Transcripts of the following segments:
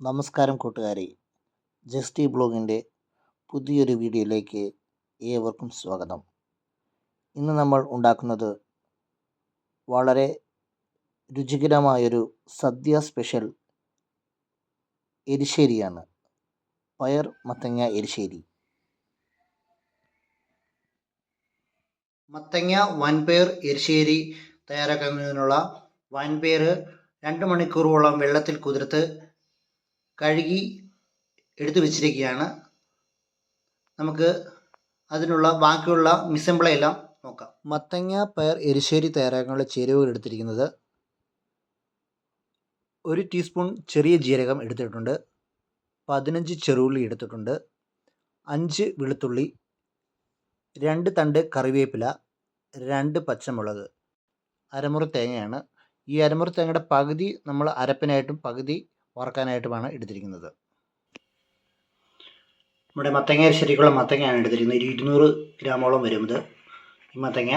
നമസ്കാരം കൂട്ടുകാരെ. ജസ്റ്റി ബ്ലോഗിന്റെ പുതിയൊരു വീഡിയോയിലേക്ക് ഏവർക്കും സ്വാഗതം. ഇന്ന് നമ്മൾ ഉണ്ടാക്കുന്നത് വളരെ രുചികരമായൊരു സദ്യ സ്പെഷ്യൽ എരിശ്ശേരിയാണ്. പയർ മത്തങ്ങ എരിശ്ശേരി. മത്തങ്ങ വൻപയർ എരിശ്ശേരി തയ്യാറാക്കുന്നതിനുള്ള വൻപയർ രണ്ട് മണിക്കൂറോളം വെള്ളത്തിൽ കുതിർത്ത് കഴുകി എടുത്തു വെച്ചിരിക്കുകയാണ്. നമുക്ക് അതിനുള്ള ബാക്കിയുള്ള മിസംബിളയെല്ലാം നോക്കാം. മത്തങ്ങ പയർ എരിശ്ശേരി തയ്യാറാക്കാനുള്ള ചേരുവകൾ എടുത്തിരിക്കുന്നത്. ഒരു ടീസ്പൂൺ ചെറിയ ജീരകം എടുത്തിട്ടുണ്ട്. പതിനഞ്ച് ചെറുള്ളി എടുത്തിട്ടുണ്ട്. അഞ്ച് വെളുത്തുള്ളി. രണ്ട് തണ്ട് കറിവേപ്പില. രണ്ട് പച്ചമുളക്. അരമുറി തേങ്ങയാണ്. ഈ അരമുറി തേങ്ങയുടെ പകുതി നമ്മൾ അരപ്പിനായിട്ടും പകുതി വറക്കാനായിട്ടുമാണ് എടുത്തിരിക്കുന്നത്. നമ്മുടെ മത്തങ്ങ ശരിക്കുള്ള മത്തങ്ങയാണ് എടുത്തിരിക്കുന്നത്. ഒരു ഇരുന്നൂറ് ഗ്രാമോളം വരും ഇത്. ഈ മത്തങ്ങ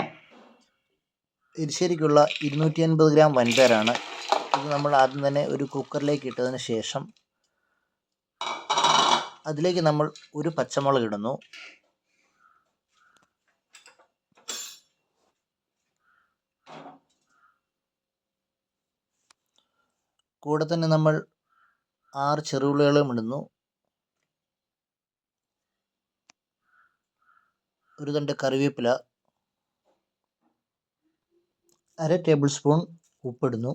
എരിശ്ശേരിക്കുള്ള ഇരുന്നൂറ്റി അൻപത് ഗ്രാം വൻപയറാണ്. ഇത് നമ്മൾ ആദ്യം തന്നെ ഒരു കുക്കറിലേക്ക് ഇട്ടതിന് ശേഷം അതിലേക്ക് നമ്മൾ ഒരു പച്ചമുളക് ഇടുന്നു. കൂടെ തന്നെ നമ്മൾ ആറ് ചെറുവിളികളും ഇടുന്നു. ഒരു തണ്ട് കറിവേപ്പില അര ടേബിൾ സ്പൂൺ ഉപ്പിടുന്നു.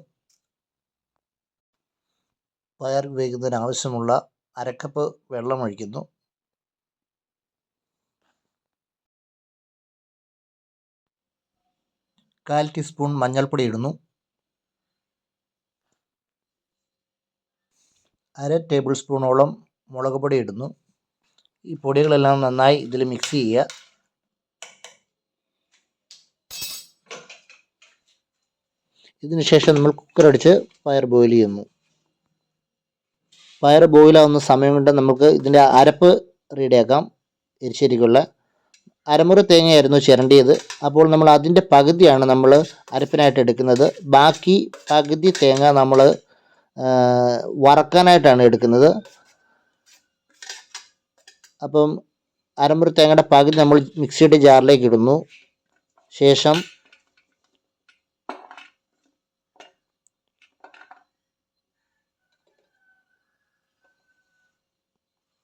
പയർ വേകുന്നതിന് ആവശ്യമുള്ള അരക്കപ്പ് വെള്ളം ഒഴിക്കുന്നു. കാൽ ടീസ്പൂൺ മഞ്ഞൾപ്പൊടി ഇടുന്നു. അര ടേബിൾ സ്പൂണോളം മുളക് പൊടി ഇടുന്നു. ഈ പൊടികളെല്ലാം നന്നായി ഇതിൽ മിക്സ് ചെയ്യുക. ഇതിനുശേഷം നമ്മൾ കുക്കറടിച്ച് പയർ ബോയിൽ ചെയ്യുന്നു. പയർ ബോയിലാവുന്ന സമയം കൊണ്ട് നമുക്ക് ഇതിന്റെ അരപ്പ് റെഡിയാക്കാം എരിശ്ശേരിക്കുള്ള അരമുറി തേങ്ങയായിരുന്നു ചിരണ്ടിയത്. അപ്പോൾ നമ്മൾ അതിന്റെ പകുതിയാണ് നമ്മൾ അരപ്പിനായിട്ട് എടുക്കുന്നത്. ബാക്കി പകുതി തേങ്ങ നമ്മൾ വറക്കാനായിട്ടാണ് എടുക്കുന്നത്. അപ്പം അരമുറി തേങ്ങയുടെ പകുതി നമ്മൾ മിക്സിയുടെ ജാറിലേക്ക് ഇടുന്നു. ശേഷം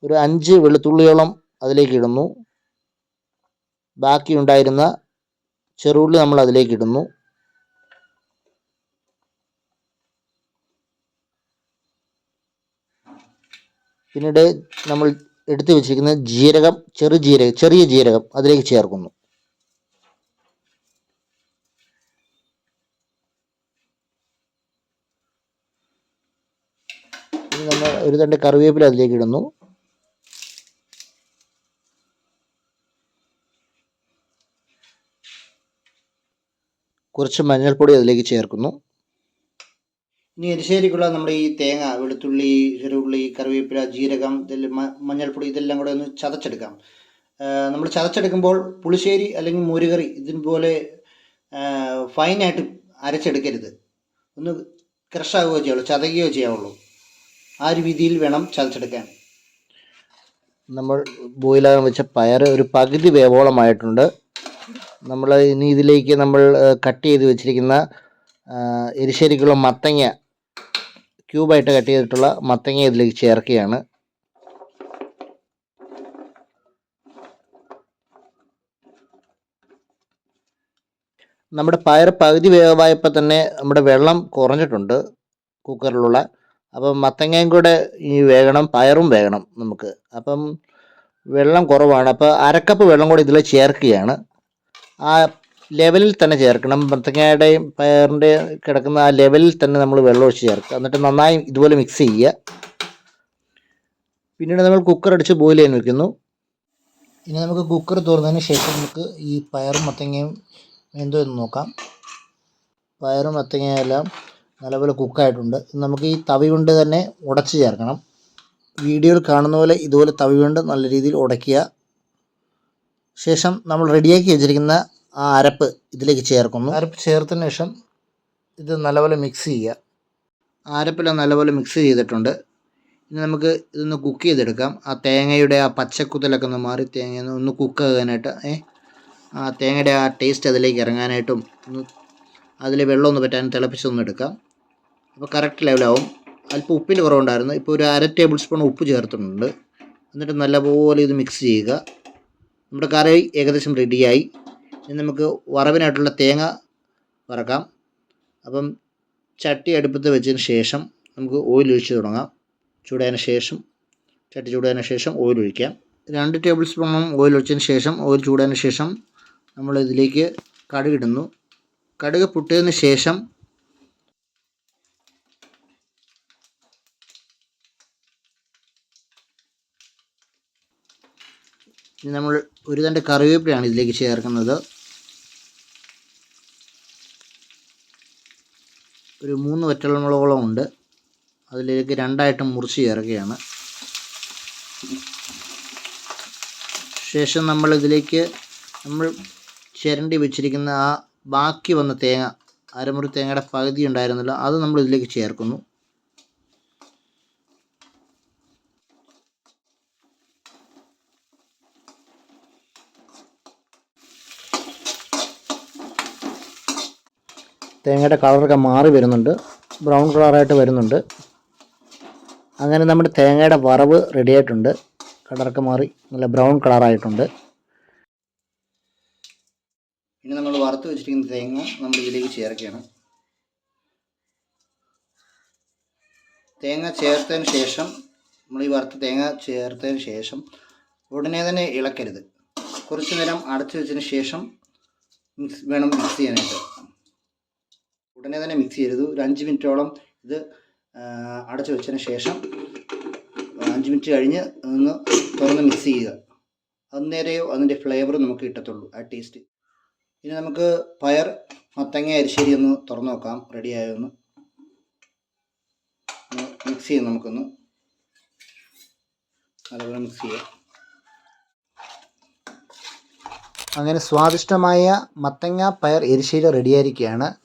ഒരു അഞ്ച് വെളുത്തുള്ളിയോളം അതിലേക്ക് ഇടുന്നു. ബാക്കി ഉണ്ടായിരുന്ന ചെറുള്ളി നമ്മൾ അതിലേക്ക് ഇടുന്നു. പിന്നീട് നമ്മൾ എടുത്തു വെച്ചിരിക്കുന്ന ജീരകം ചെറു ജീരകം ചെറിയ ജീരകം അതിലേക്ക് ചേർക്കുന്നു. ഇനി നമ്മൾ ഒരു തണ്ട് കറിവേപ്പില അതിലേക്ക് ഇടുന്നു. കുറച്ച് മഞ്ഞൾപ്പൊടി അതിലേക്ക് ചേർക്കുന്നു. ഇനി എരിശ്ശേരിക്കുള്ള നമ്മുടെ ഈ തേങ്ങ വെളുത്തുള്ളി ചെറുള്ളി കറിവേപ്പില ജീരകം ഇതെല്ലാം മഞ്ഞൾപ്പൊടി ഇതെല്ലാം കൂടെ ഒന്ന് ചതച്ചെടുക്കാം. നമ്മൾ ചതച്ചെടുക്കുമ്പോൾ പുളിശ്ശേരി അല്ലെങ്കിൽ മോരുകറി ഇതുപോലെ ഫൈനായിട്ട് അരച്ചെടുക്കരുത്. ഒന്ന് ക്രഷാകുകയോ ചെയ്യുള്ളൂ ചതയുകയോ ചെയ്യാവുള്ളൂ. ആ ഒരു രീതിയിൽ വേണം ചതച്ചെടുക്കാൻ. നമ്മൾ ബോയിലാകാൻ വെച്ച പയർ ഒരു പകുതി വേവോളമായിട്ടുണ്ട്. നമ്മൾ ഇനി ഇതിലേക്ക് നമ്മൾ കട്ട് ചെയ്ത് വെച്ചിരിക്കുന്ന എരിശ്ശേരിക്കുള്ള മത്തങ്ങ ക്യൂബായിട്ട് കട്ട് ചെയ്തിട്ടുള്ള മത്തങ്ങ ഇതിലേക്ക് ചേർക്കുകയാണ്. നമ്മുടെ പയർ പകുതി വേവായപ്പോൾ തന്നെ നമ്മുടെ വെള്ളം കുറഞ്ഞിട്ടുണ്ട് കുക്കറിലുള്ള. അപ്പം മത്തങ്ങയും കൂടെ ഈ വേകണം പയറും വേകണം നമുക്ക്. അപ്പം വെള്ളം കുറവാണ്. അപ്പോൾ അരക്കപ്പ് വെള്ളം കൂടി ഇതിൽ ചേർക്കുകയാണ്. ആ ലെവലിൽ തന്നെ ചേർക്കണം. മത്തങ്ങയുടെയും പയറിന്റെ കിടക്കുന്ന ആ ലെവലിൽ തന്നെ നമ്മൾ വെള്ളം ഒഴിച്ച് ചേർക്കുക. എന്നിട്ട് നന്നായി ഇതുപോലെ മിക്സ് ചെയ്യുക. പിന്നീട് നമ്മൾ കുക്കർ അടിച്ച് ബോയിൽ ചെയ്യാൻ വെക്കുന്നു. ഇനി നമുക്ക് കുക്കർ തുറന്നതിന് ശേഷം നമുക്ക് ഈ പയറും മത്തങ്ങയും എന്തോ എന്ന് നോക്കാം. പയറും മത്തങ്ങയും എല്ലാം നല്ലപോലെ കുക്കായിട്ടുണ്ട് നമുക്ക് ഈ തവി കൊണ്ട് തന്നെ ഉടച്ച് ചേർക്കണം. വീഡിയോയിൽ കാണുന്ന പോലെ ഇതുപോലെ തവി കൊണ്ട് നല്ല രീതിയിൽ ഉടയ്ക്കുക. ശേഷം നമ്മൾ റെഡിയാക്കി വെച്ചിരിക്കുന്ന ആ അരപ്പ് ഇതിലേക്ക് ചേർക്കുന്നു. അരപ്പ് ചേർത്തതിന് ശേഷം ഇത് നല്ലപോലെ മിക്സ് ചെയ്യുക. അരപ്പെല്ലാം നല്ലപോലെ മിക്സ് ചെയ്തിട്ടുണ്ട്. ഇനി നമുക്ക് ഇതൊന്ന് കുക്ക് ചെയ്തെടുക്കാം. ആ തേങ്ങയുടെ ആ പച്ചക്കുത്തലൊക്കെ ഒന്ന് മാറി തേങ്ങ ഒന്ന് കുക്ക് ആകാനായിട്ട് ഏ ആ തേങ്ങയുടെ ആ ടേസ്റ്റ് അതിലേക്ക് ഇറങ്ങാനായിട്ടും ഒന്ന് അതിൽ വെള്ളം ഒന്ന് പറ്റാൻ തിളപ്പിച്ചൊന്ന് എടുക്കാം. അപ്പോൾ കറക്റ്റ് ലെവലാവും അല്പം ഉപ്പിന്റെ കുറവുണ്ടായിരുന്നു. ഇപ്പോൾ ഒരു അര ടേബിൾ സ്പൂൺ ഉപ്പ് ചേർത്തിട്ടുണ്ട്. എന്നിട്ട് നല്ലപോലെ ഇത് മിക്സ് ചെയ്യുക. നമ്മുടെ കറി ഏകദേശം റെഡിയായി നമുക്ക് വറവിനായിട്ടുള്ള തേങ്ങ വറക്കാം. അപ്പം ചട്ടി അടുപ്പത്ത് വെച്ചതിന് ശേഷം നമുക്ക് ഓയിൽ ഒഴിച്ച് തുടങ്ങാം. ചൂടായതിന് ശേഷം ചട്ടി ചൂടായതിന് ശേഷം ഓയിൽ ഒഴിക്കാം. രണ്ട് ടേബിൾ സ്പൂണും ഓയിൽ ഒഴിച്ചതിന് ശേഷം ഓയിൽ ചൂടായതിന് ശേഷം നമ്മൾ ഇതിലേക്ക് കടുകിടുന്നു കടുക് പൊട്ടിയതിന് ശേഷം നമ്മൾ ഒരു തണ്ട് കറിവേപ്പിലയാണ് ഇതിലേക്ക് ചേർക്കുന്നത്. ഒരു മൂന്ന് വറ്റൽമുളകോളം ഉണ്ട്. അതിലേക്ക് രണ്ടായിട്ട് മുറിച്ച് ചേർക്കുകയാണ്. ശേഷം നമ്മൾ ഇതിലേക്ക് നമ്മൾ ചിരണ്ടി വെച്ചിരിക്കുന്ന ആ ബാക്കി വന്ന തേങ്ങ അരമുറി തേങ്ങയുടെ പകുതി ഉണ്ടായിരുന്നല്ലോ അത് നമ്മൾ ഇതിലേക്ക് ചേർക്കുന്നു. തേങ്ങയുടെ കളറൊക്കെ മാറി വരുന്നുണ്ട്. ബ്രൗൺ കളറായിട്ട് വരുന്നുണ്ട്. അങ്ങനെ നമ്മുടെ തേങ്ങയുടെ വറവ് റെഡി ആയിട്ടുണ്ട് കളറൊക്കെ മാറി നല്ല ബ്രൗൺ കളറായിട്ടുണ്ട്. ഇനി നമ്മൾ വറുത്ത് വെച്ചിരിക്കുന്ന തേങ്ങ നമ്മൾ ഇതിലേക്ക് ചേർക്കുകയാണ്. തേങ്ങ ചേർത്തതിന് ശേഷം നമ്മൾ ഈ വറുത്ത തേങ്ങ ചേർത്തതിന് ശേഷം ഉടനെ തന്നെ ഇളക്കരുത്. കുറച്ച് നേരം അടച്ചു വെച്ചതിന് ശേഷം മിക്സ് വേണം മിക്സ് ചെയ്യാനായിട്ട്. ഉടനെ തന്നെ മിക്സ് ചെയ്യരുത്. ഒരു അഞ്ച് മിനിറ്റോളം ഇത് അടച്ചു വെച്ചതിന് ശേഷം അഞ്ച് മിനിറ്റ് കഴിഞ്ഞ് ഒന്ന് തുറന്ന് മിക്സ് ചെയ്യുക. അന്നേരെയോ അതിന്റെ ഫ്ലേവർ നമുക്ക് കിട്ടത്തുള്ളൂ ആ ടേസ്റ്റ് ഇനി നമുക്ക് പയർ മത്തങ്ങ അരിശ്ശേരി ഒന്ന് തുറന്നു നോക്കാം. റെഡി ആയൊന്ന്. മിക്സ് ചെയ്യാം നമുക്കൊന്ന്. അതുപോലെ മിക്സ് ചെയ്യാം. അങ്ങനെ സ്വാദിഷ്ടമായ മത്തങ്ങ പയർ എരിശ്ശേരി റെഡിയായിരിക്കുകയാണ്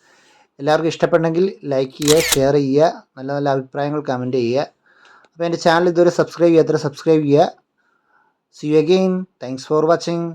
എല്ലാവർക്കും ഇഷ്ടപ്പെട്ടെങ്കിൽ ലൈക്ക് ചെയ്യുക ഷെയർ ചെയ്യുക നല്ല നല്ല അഭിപ്രായങ്ങൾ കമന്റ് ചെയ്യുക. അപ്പോൾ എന്റെ ചാനൽ ഇതുവരെ സബ്സ്ക്രൈബ് ചെയ്യാത്തവരെ സബ്സ്ക്രൈബ് ചെയ്യുക. See you again thanks for watching